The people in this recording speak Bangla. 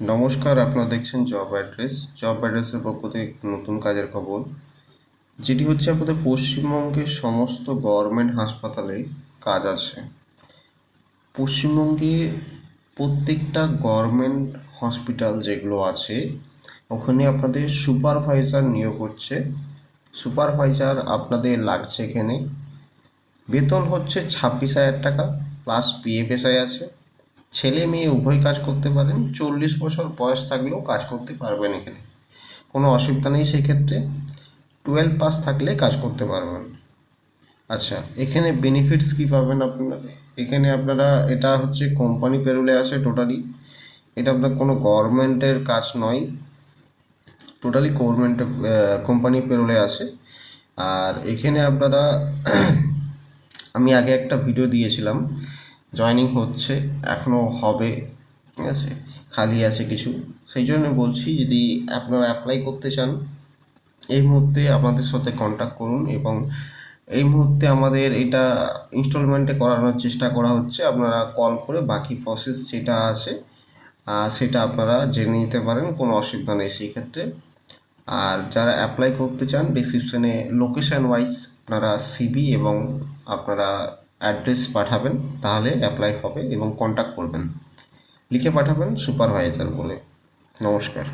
নমস্কার, আপনারা দেখছেন জব অ্যাড্রেস জব অ্যাড্রেসের পক্ষ থেকে নতুন কাজের খবর। যেটি হচ্ছে আপনাদের পশ্চিমবঙ্গের সমস্ত গভর্নমেন্ট হাসপাতালে কাজ আছে। পশ্চিমবঙ্গে প্রত্যেকটা গভর্নমেন্ট হসপিটাল যেগুলো আছে, ওখানে আপনাদের সুপারভাইজার নিয়োগ হচ্ছে। সুপারভাইজার আপনাদের লাগছে এখানে। বেতন হচ্ছে ছাব্বিশ হাজার টাকা, প্লাস পিএফএসআই আছে। ছেলে মেয়ে উভয় কাজ করতে পারেন, চল্লিশ বছর বয়স থাকলেও কাজ করতে পারবেন এখানে। কোনো অসুবিধা নেই সেক্ষেত্রে। টুয়েলভ পাস থাকলে কাজ করতে পারবেন। আচ্ছা এখানে বেনিফিটস কী পাবেন আপনারা? এখানে আপনারা, এটা হচ্ছে কোম্পানি পেরোলে আছে টোটালি এটা আপনার কোনো গভর্নমেন্টের কাজ নয়। টোটালি গভর্নমেন্ট কোম্পানি পেরোলে আসে আর এখানে আপনারা, আমি আগে একটা ভিডিও দিয়েছিলাম। জয়নিং হচ্ছে এখনও হবে, ঠিক আছে? খালি আছে কিছু। সেই জন্য বলছি, যদি আপনারা অ্যাপ্লাই করতে চান, এই মুহূর্তে আমাদের সাথে কন্ট্যাক্ট করুন এবং এই মুহূর্তে আমাদের এটা ইনস্টলমেন্টে করানোর চেষ্টা করা হচ্ছে। আপনারা কল করে বাকি প্রসেস যেটা আছে সেটা আপনারা জেনে নিতে পারেন, কোনো অসুবিধা নেই সেই ক্ষেত্রে। আর যারা অ্যাপ্লাই করতে চান ডিসক্রিপশানে লোকেশন ওয়াইজ আপনারা সিবি এবং আপনারা অ্যাড্রেস পাঠাবেন তাহলে অ্যাপ্লাই হবে এবং কন্ট্যাক্ট করবেন। লিখে পাঠাবেন সুপারভাইজার বলে। নমস্কার।